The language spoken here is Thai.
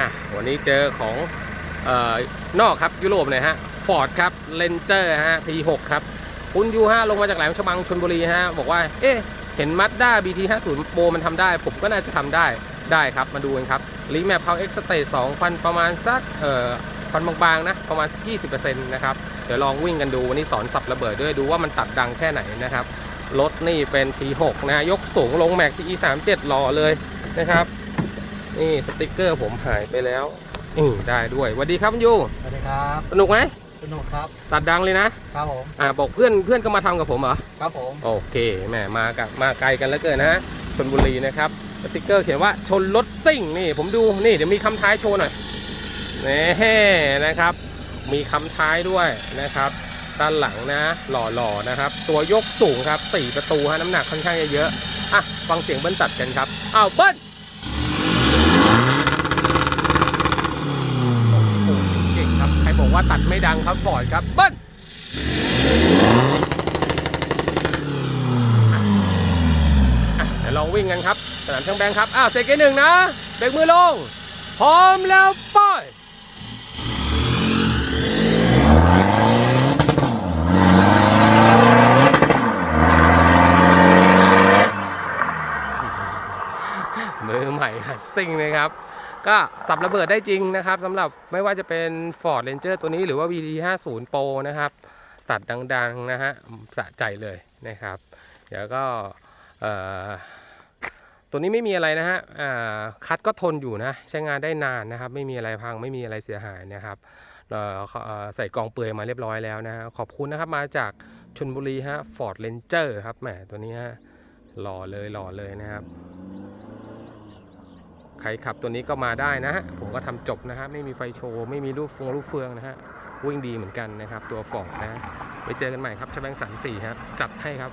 อะวันนี้เจอของเอ่อนอกครับยุโรปเลยฮะฟอร์ดครับเลนเจอร์ฮะ T6 ครับคุณยูฮะลงมาจากแหลมฉบังชนบุรีฮะ บอกว่า เอ๊ะ เห็นมัดด้า BT50 โปรมันทำได้ ผมก็น่าจะทำได้ได้ครับ มาดูกันครับรีแมปเพาเอ็กซ์เตสองพันประมาณสัก เอ่อพันบางๆ นะ ประมาณสัก20%นต์นะครับ เดี๋ยวลองวิ่งกันดู วันนี้สอนสับระเบิดด้วยดูว่ามันตัดดังแค่ไหนนะครับรถนี่เป็น T6 นะยกสูงลงแม็ก TE37 รอเลยนะครับ นี่สติกเกอร์ผมหายไปแล้วอืมได้ด้วยสวัสดีครับคุณยูสวัสดีครับสนุกไหมสนุกครับ ตัดดังเลยนะครับผมอ่าบอกเพื่อนเพื่อนก็มาทำกับผมเหรอครับผมโอเคแหมมากับมาไกลกันแล้วเกินนะฮะชนบุรีนะครับสติกเกอร์เขียนว่าชนรถซิ่งนี่ผมดูนี่เดี๋ยวมีคำท้ายโชว์หน่อยนี่นะครับ มีคำท้ายด้วยนะครับด้านหลังนะหล่อๆนะครับ ตัวยกสูงครับสี่ประตูฮะน้ำหนักค่อนข้างจะเยอะอะฟังเสียงเบิ้ลตัดกันครับอ้าวเบิ้ลโอ้โหเก่งครับใครบอก ว่าตัดไม่ดังครับฟอร์ดครับเบิ้ลเดี๋ยวลองวิ่งกันครับสนามช่างแบงครับ อ้าวเซกเกหนึ่งนะเบรกมือลง พร้อมแล้วป้อยมือใหม่หัดซิ่งนะครับ ก็สับระเบิดได้จริงนะครับสำหรับไม่ว่าจะเป็น Ford Ranger ตัวนี้หรือว่า VD50 Pro นะครับ ตัดดังๆนะฮะสะใจเลยนะครับ เดี๋ยวก็ตัวนี้ไม่มีอะไรนะฮะคัดก็ทนอยู่นะ ใช้งานได้นานนะครับ ไม่มีอะไรพังไม่มีอะไรเสียหายนะครับเอ่อเอ่อใส่กองเปลือยมาเรียบร้อยแล้วนะฮะขอบคุณนะครับมาจากชนบุรีฮะ Ford Ranger ครับแหมตัวนี้ฮะหล่อเลยหล่อเลยนะครับ ใครขับตัวนี้ก็มาได้นะฮะผมก็ทำจบนะฮะไม่มีไฟโชว์ ไม่มีรูปฟงรูปเฟืองนะฮะวิ่งดีเหมือนกันนะครับ ตัวฟอร์ดนะไปเจอกันใหม่ครับชแบงสามสี่ครับจัดให้ครับ